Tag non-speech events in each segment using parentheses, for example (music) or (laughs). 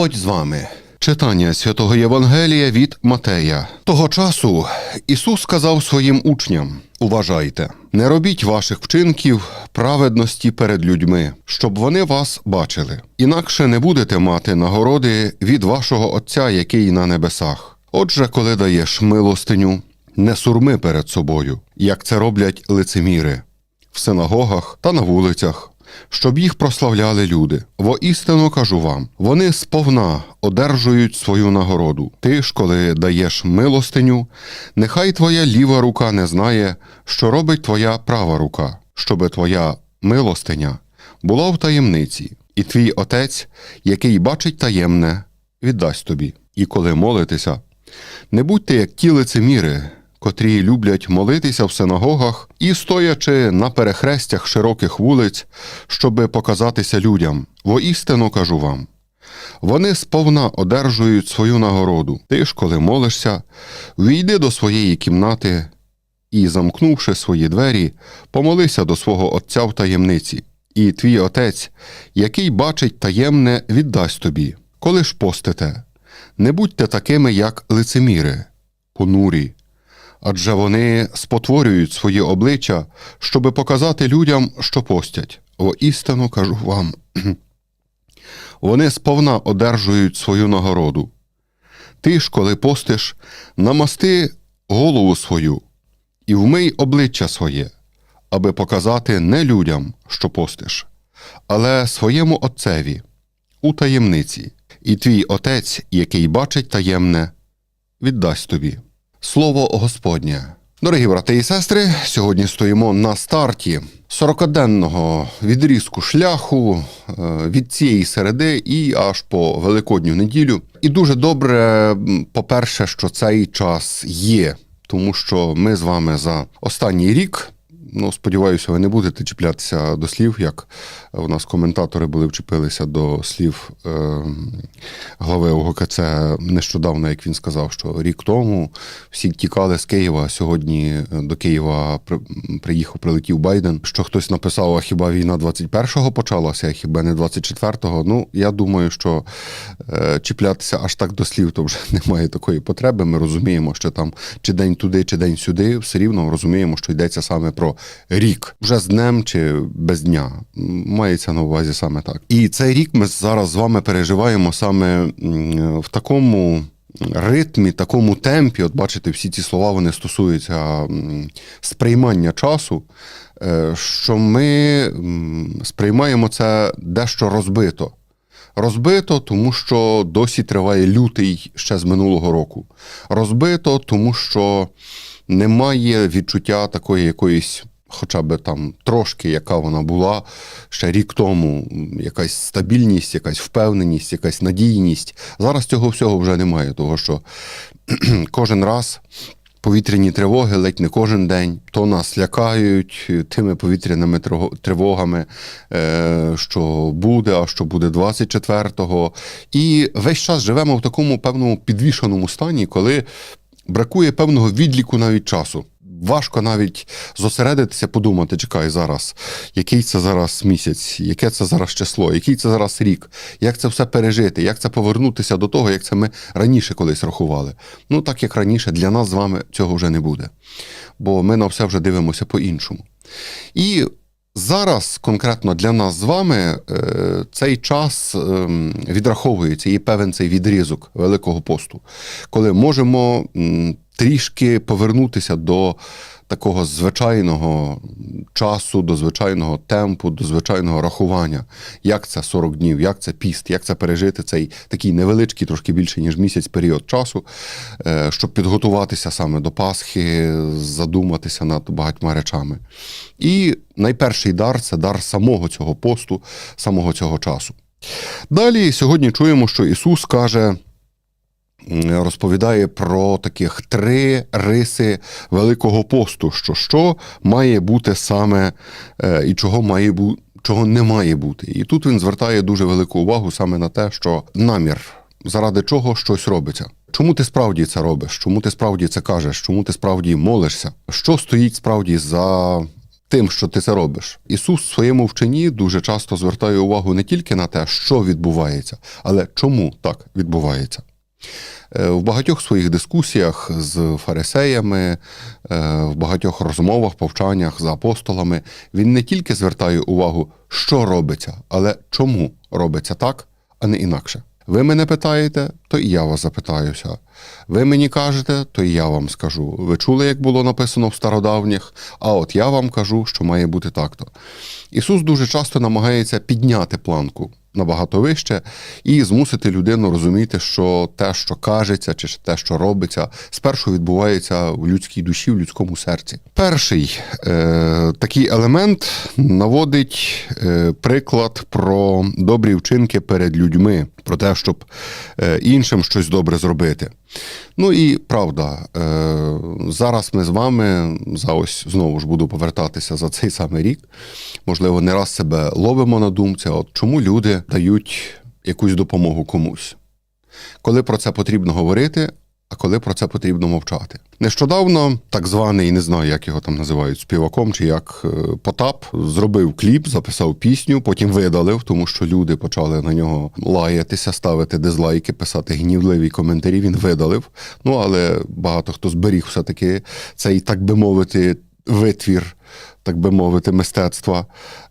Господь з вами. Читання святого Євангелія від Матея. Того часу Ісус сказав своїм учням: Уважайте, не робіть ваших вчинків праведності перед людьми, щоб вони вас бачили. Інакше не будете мати нагороди від вашого Отця, який на небесах. Отже, коли даєш милостиню, не сурми перед собою, як це роблять лицеміри в синагогах та на вулицях, щоб їх прославляли люди. Воістину кажу вам, вони сповна одержують свою нагороду. Ти ж, коли даєш милостиню, нехай твоя ліва рука не знає, що робить твоя права рука, щоби твоя милостиня була в таємниці, і твій отець, який бачить таємне, віддасть тобі. І коли молитеся, не будьте як ті лицеміри, котрі люблять молитися в синагогах і стоячи на перехрестях широких вулиць, щоби показатися людям. Воістину кажу вам. Вони сповна одержують свою нагороду. Ти ж, коли молишся, війди до своєї кімнати і, замкнувши свої двері, помолися до свого Отця в таємниці, і твій Отець, який бачить таємне, віддасть тобі. Коли ж постите, не будьте такими, як лицеміри, понурі, адже вони спотворюють свої обличчя, щоби показати людям, що постять. Воістину кажу вам. (clears throat) Вони сповна одержують свою нагороду. Ти ж, коли постиш, намасти голову свою і вмий обличчя своє, аби показати не людям, що постиш, але своєму Отцеві у таємниці, і твій Отець, який бачить таємне, віддасть тобі. Слово Господнє. Дорогі брати і сестри, сьогодні стоїмо на старті 40-денного відрізку шляху е, від цієї середи і аж по Великодню неділю. І дуже добре, по-перше, що цей час є, тому що ми з вами за останній рік. Ну, сподіваюся, ви не будете чіплятися до слів, як у нас коментатори були вчепилися до слів е, глави ОГКЦ нещодавно, як він сказав, що рік тому всі тікали з Києва. Сьогодні до Києва при- приїхав, прилетів Байден. Що хтось написав, а хіба війна 21-го почалася, а хіба не 24-го? Ну, я думаю, що е, чіплятися аж так до слів, то вже (laughs) немає такої потреби. Ми розуміємо, що там чи день туди, чи день сюди, все рівно розуміємо, що йдеться саме про рік, вже з днем чи без дня. Мається на увазі саме так. І цей рік ми зараз з вами переживаємо саме в такому. Ритмі, такому темпі, от бачите, всі ці слова вони стосуються сприймання часу, е, що ми сприймаємо це дещо розбито. Розбито, тому що досі триває лютий ще з минулого року. Розбито, тому що немає відчуття такої якоїсь, хоча б там трошки, яка вона була ще рік тому, якась стабільність, якась впевненість, якась надійність. Зараз цього всього вже немає, того що (clears throat) кожен раз. Повітряні тривоги ледь не кожен день. То нас лякають тими повітряними тривогами, е, що буде, а що буде 24-го. І весь час живемо в такому певному підвішеному стані, коли бракує певного відліку навіть часу. Важко навіть зосередитися, подумати, чекай зараз, який це зараз місяць, яке це зараз число, який це зараз рік, як це все пережити, як це повернутися до того, як це ми раніше колись рахували. Ну, так як раніше, для нас з вами цього вже не буде. Бо ми на все вже дивимося по-іншому. І зараз, конкретно для нас з вами, е, цей час ем, відраховується, є певен цей відрізок Великого посту, коли можемо трішки повернутися до такого звичайного часу, до звичайного темпу, до звичайного рахування. Як це 40 днів, як це піст, як це пережити цей такий невеличкий, трошки більше, ніж місяць період часу, е, щоб підготуватися саме до Пасхи, задуматися над багатьма речами. І найперший дар це дар самого цього посту, самого цього часу. Далі сьогодні чуємо, що Ісус каже. Розповідає про таких три риси Великого посту, що що має бути саме е, і чого має бу, чого не має бути. І тут він звертає дуже велику увагу саме на те, що намір, заради чого щось робиться. Чому ти справді це робиш? Чому ти справді це кажеш? Чому ти справді молишся? Що стоїть справді за тим, що ти це робиш. Ісус в своєму вченні дуже часто звертає увагу не тільки на те, що відбувається, але чому так відбувається. Е, В багатьох своїх дискусіях з фарисеями, е, в багатьох розмовах, повчаннях з апостолами він не тільки звертає увагу, що робиться, але чому робиться так, а не інакше. Ви мене питаєте, то і я вас запитаюся. Ви мені кажете, то і я вам скажу. Ви чули, як було написано в стародавніх, а от я вам кажу, що має бути так-то. Ісус дуже часто намагається підняти планку набагато вище і змусити людину розуміти, що те, що кажеться, чи те, що робиться, спершу відбувається в людській душі, в людському серці. Перший е, такий елемент наводить е, приклад про добрі вчинки перед людьми, про те, щоб е, іншим щось добре зробити. Ну і правда, е, зараз ми з вами за ось знову ж буду повертатися за цей самий рік. Можливо, не раз себе ловимо на думці, от чому люди дають якусь допомогу комусь. Коли про це потрібно говорити, а коли про це потрібно мовчати. Нещодавно так званий, не знаю, як його там називають, співаком чи як е, Потап, зробив кліп, записав пісню, потім видалив, тому що люди почали на нього лаятися, ставити дизлайки, писати гнівливі коментарі. Він видалив. Ну але багато хто зберіг все-таки цей, так би мовити, витвір. Так би мовити, мистецтва.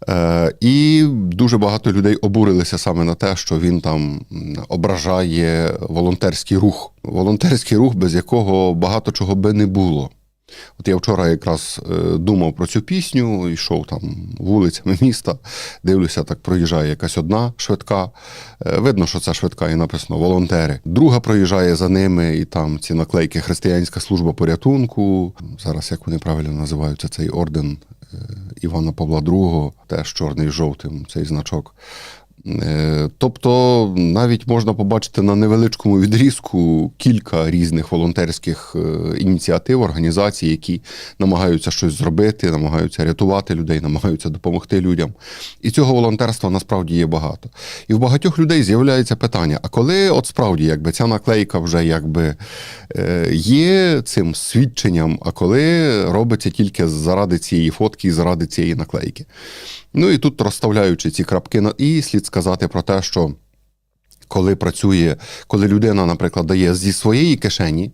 Е, і дуже багато людей обурилися саме на те, що він там ображає волонтерський рух. Волонтерський рух, без якого багато чого би не було. От я вчора якраз е, думав про цю пісню, йшов там вулицями міста, дивлюся, так проїжджає якась одна швидка. Е, Видно, що це швидка і написано волонтери. Друга проїжджає за ними, і там ці наклейки Християнська служба порятунку. Зараз як вони правильно називаються, цей орден Івана Павла II, теж чорний і жовтим, цей значок. Е, Тобто навіть можна побачити на невеличкому відрізку кілька різних волонтерських е, ініціатив, організацій, які намагаються щось зробити, намагаються рятувати людей, намагаються допомогти людям. І цього волонтерства насправді є багато. І в багатьох людей з'являється питання: а коли от справді якби ця наклейка вже якби е, є цим свідченням, а коли робиться тільки заради цієї фотки і заради цієї наклейки? Ну і тут розставляючи ці крапки на і, слід сказати про те, що коли працює, коли людина, наприклад, дає зі своєї кишені,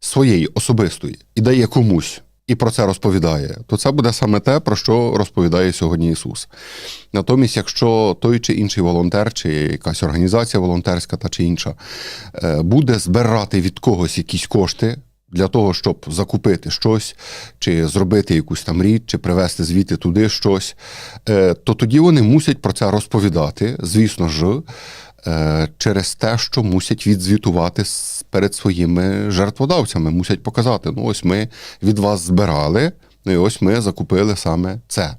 своєї особистої, і дає комусь, і про це розповідає, то це буде саме те, про що розповідає сьогодні Ісус. Натомість, якщо той чи інший волонтер, чи якась організація волонтерська та чи інша е, буде збирати від когось якісь кошти. Для того, щоб закупити щось, чи зробити якусь там річ, чи привезти звідти туди щось, е, то тоді вони мусять про це розповідати, звісно ж, е, через те, що мусять відзвітувати перед своїми жертводавцями, мусять показати: ну, ось ми від вас збирали, ну і ось ми закупили саме це.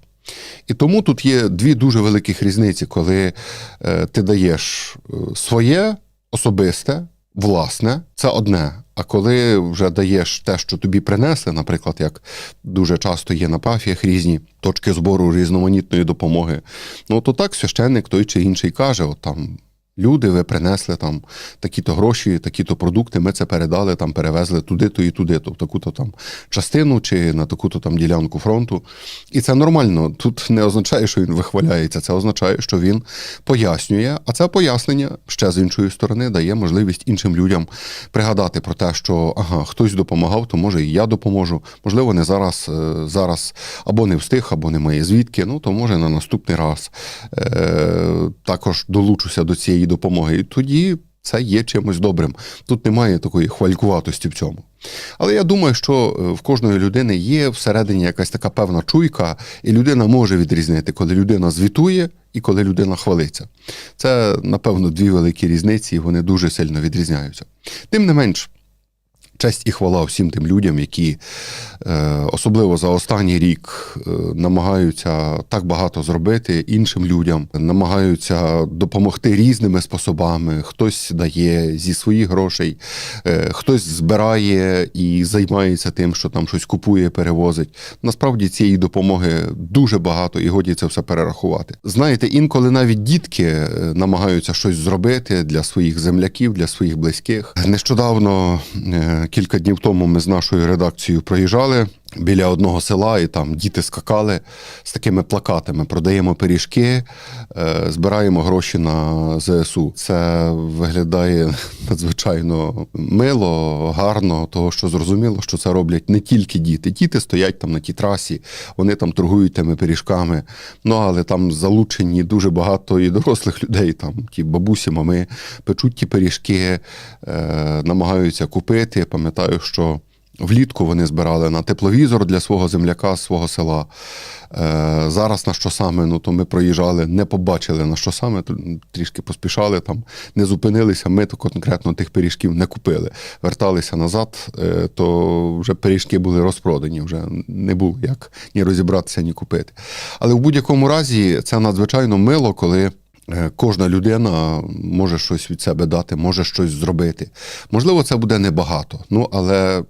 І тому тут є дві дуже великих різниці, коли е, ти даєш своє особисте, власне, це одне. А коли вже даєш те, що тобі принесли, наприклад, як дуже часто є на пафіях різні точки збору різноманітної допомоги, ну то так священник той чи інший каже: от там. Люди, ви принесли там такі-то гроші, такі-то продукти, ми це передали, там перевезли туди-то і туди, то в таку-то там частину чи на таку-то там ділянку фронту. І це нормально. Тут не означає, що він вихваляється, це означає, що він пояснює. А це пояснення ще з іншої сторони дає можливість іншим людям пригадати про те, що ага, хтось допомагав, то може і я допоможу. Можливо, не зараз, е, зараз або не встиг, або немає звідки. Ну то може на наступний раз е, також долучуся до цієї допомоги. І тоді це є чимось добрим. Тут немає такої хвалькуватості в цьому. Але я думаю, що е, в кожної людини є всередині якась така певна чуйка, і людина може відрізнити, коли людина звітує і коли людина хвалиться. Це, напевно, дві великі різниці, і вони дуже сильно відрізняються. Тим не менш, честь і хвала всім тим людям, які е, особливо за останній рік е, намагаються так багато зробити іншим людям, намагаються допомогти різними способами. Хтось дає зі своїх грошей, е, хтось збирає і займається тим, що там щось купує, перевозить. Насправді цієї допомоги дуже багато, і годі це все перерахувати. Знаєте, інколи навіть дітки намагаються щось зробити для своїх земляків, для своїх близьких. Нещодавно, кілька днів тому, ми з нашою редакцією проїжджали біля одного села, і там діти скакали з такими плакатами: продаємо пиріжки, е, збираємо гроші на ЗСУ. Це виглядає (laughs) надзвичайно мило, гарно, того що зрозуміло, що це роблять не тільки діти. Діти стоять там на тій трасі, вони там торгують тими пиріжками. Ну але там залучені дуже багато і дорослих людей, там ті бабусі, мами печуть ті пиріжки, е, намагаються купити. Пам'ятаю, що. Влітку вони збирали на тепловізор для свого земляка свого села. Е, зараз на що саме, ну то ми проїжджали, не побачили на що саме, то трішки поспішали там, не зупинилися. Ми то конкретно тих пиріжків не купили. Верталися назад, е, то вже пиріжки були розпродані, вже не було як ні розібратися, ні купити. Але в будь-якому разі це надзвичайно мило, коли. Е, Кожна людина може щось від себе дати, може щось зробити. Можливо, це буде небагато, ну але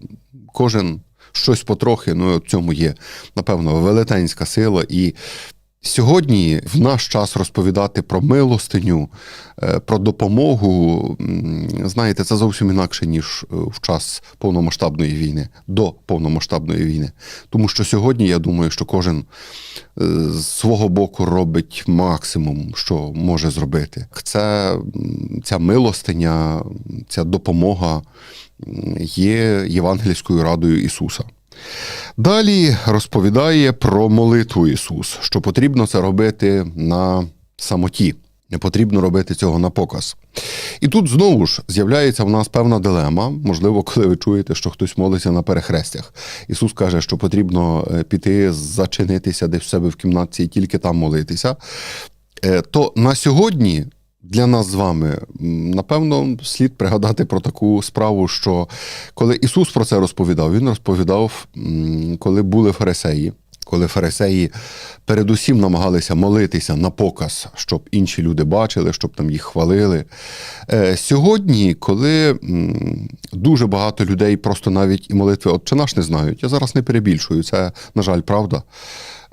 кожен щось потрохи, ну в цьому є, напевно, велетенська сила. І сьогодні в наш час розповідати про милостиню, е, про допомогу, знаєте, це зовсім інакше, ніж е, в час повномасштабної війни, до повномасштабної війни. Тому що сьогодні я думаю, що кожен е, з свого боку робить максимум, що може зробити. Це ця милостиня, ця допомога є євангельською радою Ісуса. Далі розповідає про молитву Ісус, що потрібно це робити на самоті, не потрібно робити цього на показ. І тут знову ж з'являється в нас певна дилема. Можливо, коли ви чуєте, що хтось молиться на перехрестях. Ісус каже, що потрібно е, піти, зачинитися десь в себе в кімнатці і тільки там молитися. Е, То на сьогодні для нас з вами, напевно, слід пригадати про таку справу, що коли Ісус про це розповідав, Він розповідав, коли були фарисеї. Коли фарисеї передусім намагалися молитися на показ, щоб інші люди бачили, щоб там їх хвалили. Е, Сьогодні, коли дуже багато людей просто навіть і молитви «Отче наш» не знають, я зараз не перебільшую, це, на жаль, правда.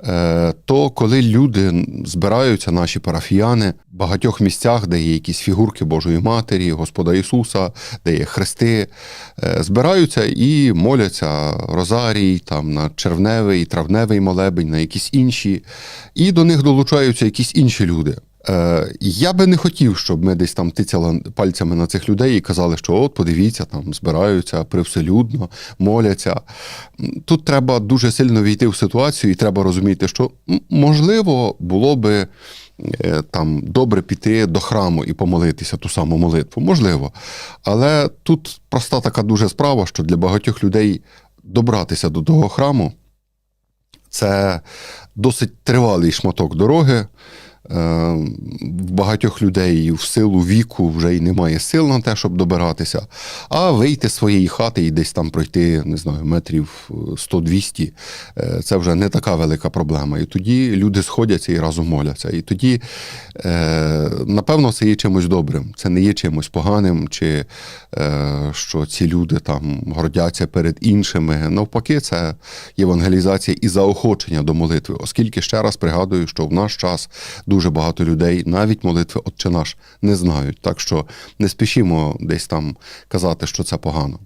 Е, То коли люди збираються, наші парафіяни, в багатьох місцях, де є якісь фігурки Божої Матері, Господа Ісуса, де є хрести, е, збираються і моляться розарій, там на червневий, травневий молебень, на якісь інші, і до них долучаються якісь інші люди. Е, Я би не хотів, щоб ми десь там тицяли пальцями на цих людей і казали, що от подивіться, там збираються привселюдно, моляться. Тут треба дуже сильно війти в ситуацію, і треба розуміти, що можливо було би е, там добре піти до храму і помолитися ту саму молитву. Можливо. Але тут проста така дуже справа, що для багатьох людей добратися до того храму це досить тривалий шматок дороги. Е, В багатьох людей в силу віку вже й немає сил на те, щоб добиратися. А вийти з своєї хати і десь там пройти, не знаю, метрів 100-200, е, це вже не така велика проблема. І тоді люди сходяться і разом моляться. І тоді, е, напевно, це є чимось добрим. Це не є чимось поганим, чи е, що ці люди там гордяться перед іншими. Навпаки, це євангелізація і заохочення до молитви, оскільки ще раз пригадую, що в наш час дуже багато людей навіть молитви Отче наш не знають. Так що не спішімо десь там казати, що це погано.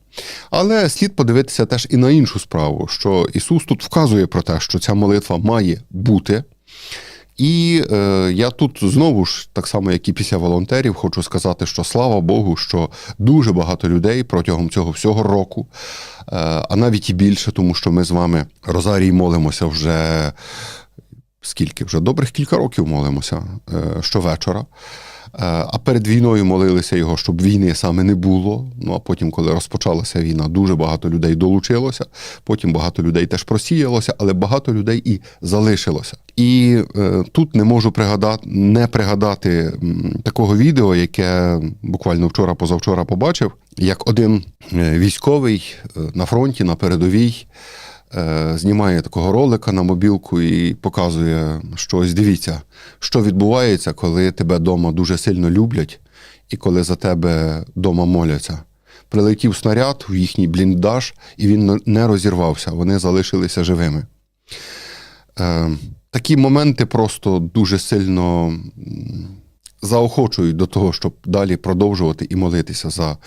Але слід подивитися теж і на іншу справу, що Ісус тут вказує про те, що ця молитва має бути. І е, я тут знову ж, так само, як і після волонтерів, хочу сказати, що слава Богу, що дуже багато людей протягом цього всього року, е, а навіть і більше, тому що ми з вами Розарій молимося вже скільки? Вже добрих кілька років молимося е, щовечора. Е, А перед війною молилися його, щоб війни саме не було. Ну а потім, коли розпочалася війна, дуже багато людей долучилося. Потім багато людей теж просіялося, але багато людей і залишилося. І е, тут не можу пригадати, не пригадати такого відео, яке буквально вчора, позавчора побачив, як один е, військовий на фронті, на передовій. Е, Знімає такого ролика на мобілку і показує, що ось дивіться, що відбувається, коли тебе вдома дуже сильно люблять, і коли за тебе вдома моляться. Прилетів снаряд в їхній бліндаж, і він не розірвався, вони залишилися живими. Е, такі моменти просто дуже сильно заохочують до того, щоб далі продовжувати і молитися за,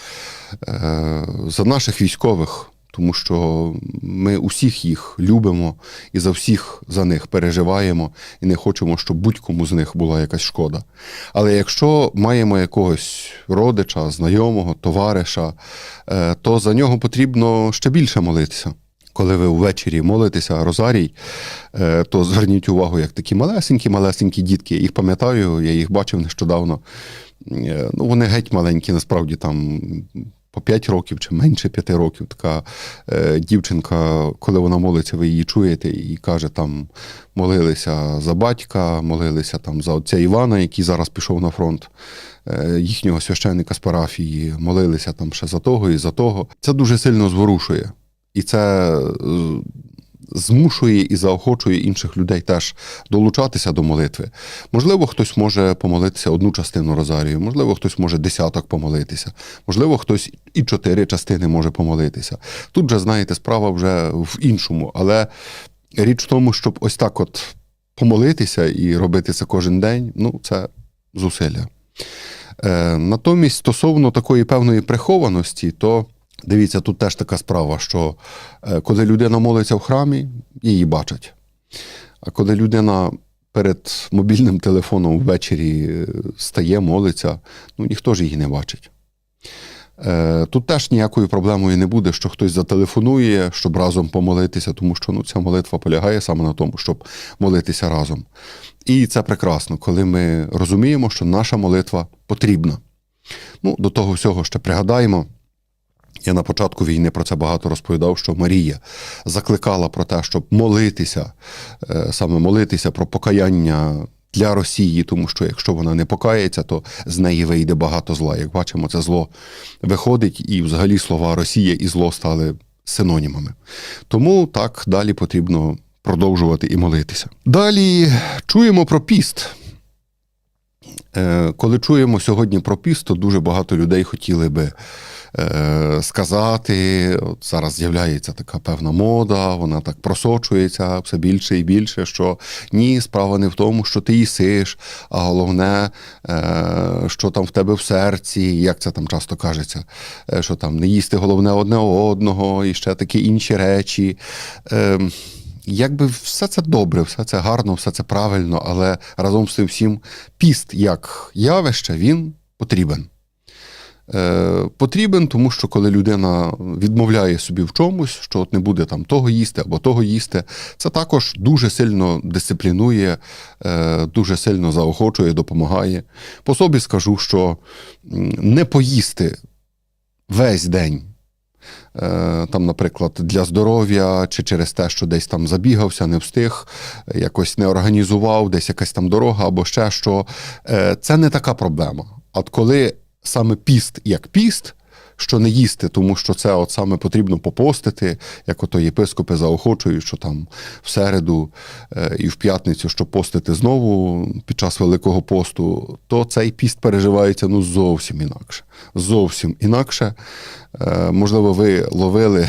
е, за наших військових. Тому що ми усіх їх любимо і за всіх за них переживаємо, і не хочемо, щоб будь-кому з них була якась шкода. Але якщо маємо якогось родича, знайомого, товариша, е, то за нього потрібно ще більше молитися. Коли ви ввечері молитеся Розарій, е, то зверніть увагу, як такі малесенькі-малесенькі дітки. Я їх пам'ятаю, я їх бачив нещодавно. Е, Ну, вони геть маленькі, насправді там по 5 років чи менше 5 років. Така е, дівчинка, коли вона молиться, ви її чуєте і каже, там молилися за батька, молилися там за отця Івана, який зараз пішов на фронт. е, Їхнього священника з парафії молилися там ще за того і за того. Це дуже сильно зворушує. І це е, змушує і заохочує інших людей теж долучатися до молитви. Можливо, хтось може помолитися одну частину розарію, можливо, хтось може десяток помолитися, можливо, хтось і чотири частини може помолитися. Тут же, знаєте, справа вже в іншому, але річ в тому, щоб ось так от помолитися і робити це кожен день, ну, це зусилля. Е, натомість, стосовно такої певної прихованості, то дивіться, тут теж така справа, що е, коли людина молиться в храмі, її бачать. А коли людина перед мобільним телефоном ввечері е, стає, молиться, ну ніхто ж її не бачить. Е, Тут теж ніякою проблемою не буде, що хтось зателефонує, щоб разом помолитися, тому що ну, ця молитва полягає саме на тому, щоб молитися разом. І це прекрасно, коли ми розуміємо, що наша молитва потрібна. Ну, до того всього ще пригадаємо. Я на початку війни про це багато розповідав, що Марія закликала про те, щоб молитися, е, саме молитися про покаяння для Росії, тому що якщо вона не покається, то з неї вийде багато зла. Як бачимо, це зло виходить, і взагалі слова Росія і зло стали синонімами. Тому так далі потрібно продовжувати і молитися. Далі чуємо про піст. Е, Коли чуємо сьогодні про піст, то дуже багато людей хотіли би сказати. От зараз з'являється така певна мода, вона так просочується все більше і більше. Що ні, справа не в тому, що ти їсиш, а головне, е, що там в тебе в серці, як це там часто кажеться, е, що там не їсти головне одне одного і ще такі інші речі. Е, Якби все це добре, все це гарно, все це правильно, але разом з цим всім піст як явище він потрібен. Е, потрібен, тому що коли людина відмовляє собі в чомусь, що от не буде там того їсти або того їсти, це також дуже сильно дисциплінує, е, дуже сильно заохочує, допомагає. По собі скажу, що не поїсти весь день. Е, Там, наприклад, для здоров'я, чи через те, що десь там забігався, не встиг, якось не організував, десь якась там дорога або ще що. Це не така проблема. От коли саме піст як піст, що не їсти, тому що це от саме потрібно попостити, як ото єпископи заохочують, що там в середу е, і в п'ятницю, щоб постити знову під час Великого посту, то цей піст переживається ну зовсім інакше. Зовсім інакше. Е, Можливо, ви ловили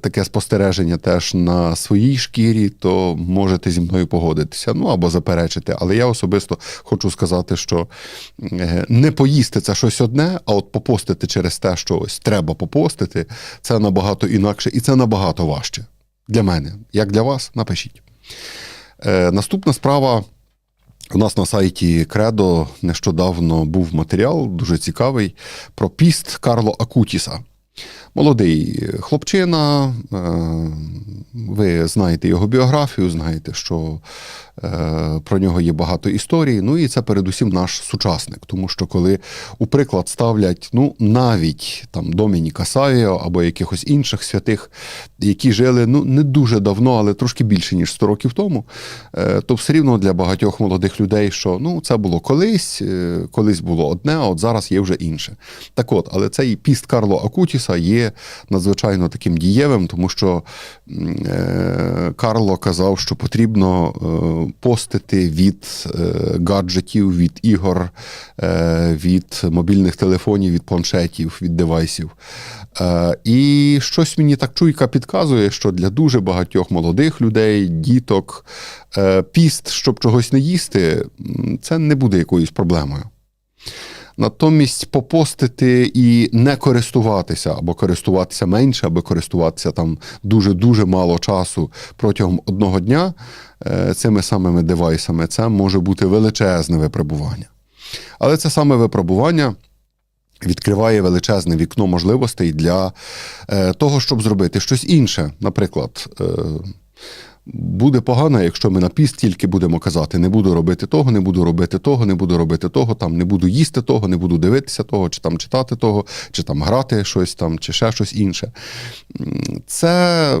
таке спостереження теж на своїй шкірі, то можете зі мною погодитися, ну або заперечити. Але я особисто хочу сказати, що е, не поїсти це щось одне, а от попостити через те, що ось треба попостити, це набагато інакше і це набагато важче. Для мене. Як для вас, напишіть. Е, Наступна справа. У нас на сайті Кредо нещодавно був матеріал дуже цікавий про піст Карло Акутіса. Молодий хлопчина, е, ви знаєте його біографію, знаєте, що е, про нього є багато історій. Ну і це передусім наш сучасник, тому що коли у приклад ставлять ну, навіть там Домініка Савіо або якихось інших святих, які жили ну, не дуже давно, але трошки більше, ніж 100 років тому, е, то все рівно для багатьох молодих людей, що ну, це було колись, е, колись було одне, а от зараз є вже інше. Так от, але цей піст Карло Акутіса є надзвичайно таким дієвим, тому що е, Карло казав, що потрібно е, постити від е, гаджетів, від ігор, від мобільних телефонів, від планшетів, від девайсів. І щось мені так чуйка підказує, що для дуже багатьох молодих людей, діток, піст, щоб чогось не їсти, це не буде якоюсь проблемою. Натомість попостити і не користуватися, або користуватися менше, або користуватися там дуже-дуже мало часу протягом одного дня е, цими самими девайсами, це може бути величезне випробування. Але це саме випробування відкриває величезне вікно можливостей для е, того, щоб зробити щось інше. Наприклад, е, буде погано, якщо ми на піст тільки будемо казати: не буду робити того, не буду робити того, не буду робити того, там не буду їсти того, не буду дивитися того, чи там читати того, чи там грати щось там, чи ще щось інше. Це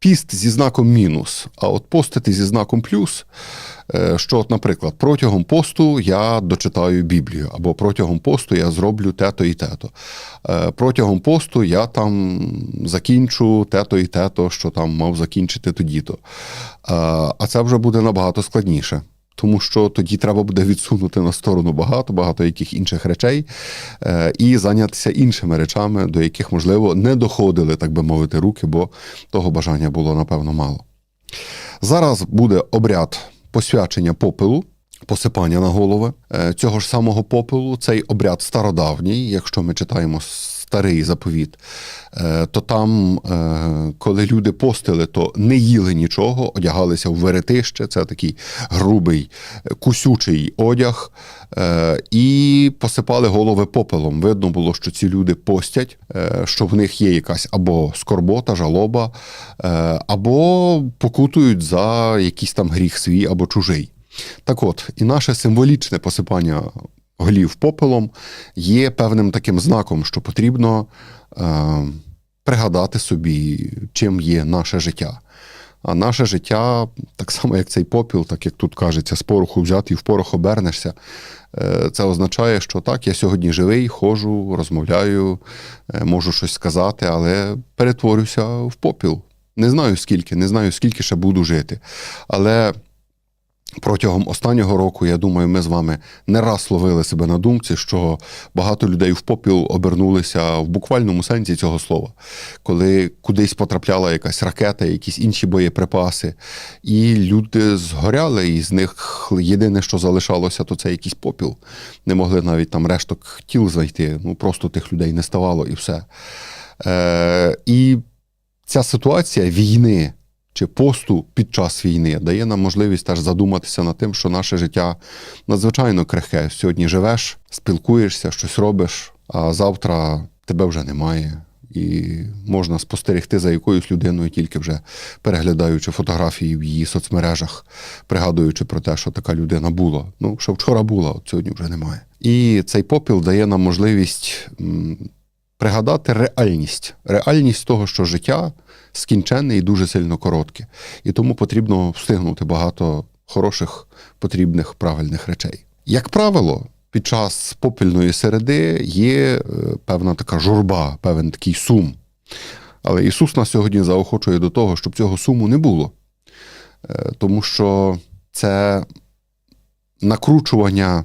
піст зі знаком мінус, а от постити зі знаком плюс. е, Що, от, наприклад, протягом посту я дочитаю Біблію, або протягом посту я зроблю те-то і те-то. Е, Протягом посту я там закінчу те-то і те-то, що там мав закінчити тоді-то. Е, А це вже буде набагато складніше. Тому що тоді треба буде відсунути на сторону багато, багато яких інших речей е, і зайнятися іншими речами, до яких, можливо, не доходили, так би мовити, руки, бо того бажання було, напевно, мало. Зараз буде обряд посвячення попелу, посипання на голови е, цього ж самого попелу. Цей обряд стародавній, якщо ми читаємо старий заповіт, е, то там, е, коли люди постили, то не їли нічого, одягалися в веретище, це такий грубий, кусючий одяг, е, і посипали голови попелом. Видно було, що ці люди постять, що в них є якась або скорбота, жалоба, або покутують за якийсь там гріх свій або чужий. Так от, і наше символічне посипання голів попелом є певним таким знаком, що потрібно е, пригадати собі, чим є наше життя. А наше життя, так само як цей попіл, так як тут кажеться, з пороху взяти і в порох обернешся. Е, Це означає, що так, я сьогодні живий, ходжу, розмовляю, е, можу щось сказати, але перетворюся в попіл. Не знаю скільки, не знаю, скільки ще буду жити. Але протягом останнього року, я думаю, ми з вами не раз ловили себе на думці, що багато людей в попіл обернулися в буквальному сенсі цього слова, коли кудись потрапляла якась ракета, якісь інші боєприпаси, і люди згоряли, і з них єдине, що залишалося, то це якийсь попіл. Не могли навіть там решток тіл знайти. Ну просто тих людей не ставало і все. Е, і ця ситуація війни чи посту під час війни дає нам можливість теж задуматися над тим, що наше життя надзвичайно крихке. Сьогодні живеш, спілкуєшся, щось робиш, а завтра тебе вже немає. І можна спостерегти за якоюсь людиною, тільки вже переглядаючи фотографії в її соцмережах, пригадуючи про те, що така людина була. Ну, що вчора була, от сьогодні вже немає. І цей попіл дає нам можливість пригадати реальність, реальність того, що життя скінченне і дуже сильно коротке. І тому потрібно встигнути багато хороших, потрібних, правильних речей. Як правило, під час попільної середи є е, певна така журба, певен такий сум. Але Ісус нас сьогодні заохочує до того, щоб цього суму не було. Е, Тому що це накручування,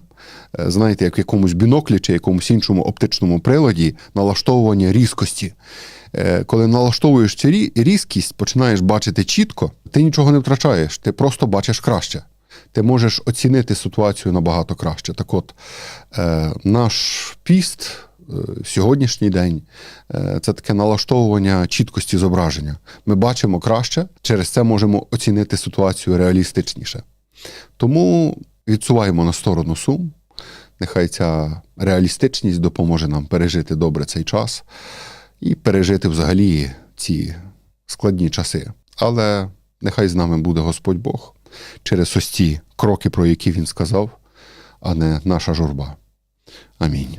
знаєте, як в якомусь біноклі чи якомусь іншому оптичному приладі, налаштовування різкості. Е, Коли налаштовуєш цю різкість, починаєш бачити чітко, ти нічого не втрачаєш, ти просто бачиш краще. Ти можеш оцінити ситуацію набагато краще. Так от, е, наш піст, е, сьогоднішній день, е, це таке налаштовування чіткості зображення. Ми бачимо краще, через це можемо оцінити ситуацію реалістичніше. Тому відсуваємо на сторону сум. Нехай ця реалістичність допоможе нам пережити добре цей час і пережити взагалі ці складні часи. Але нехай з нами буде Господь Бог через ось ці кроки, про які він сказав, а не наша журба. Амінь.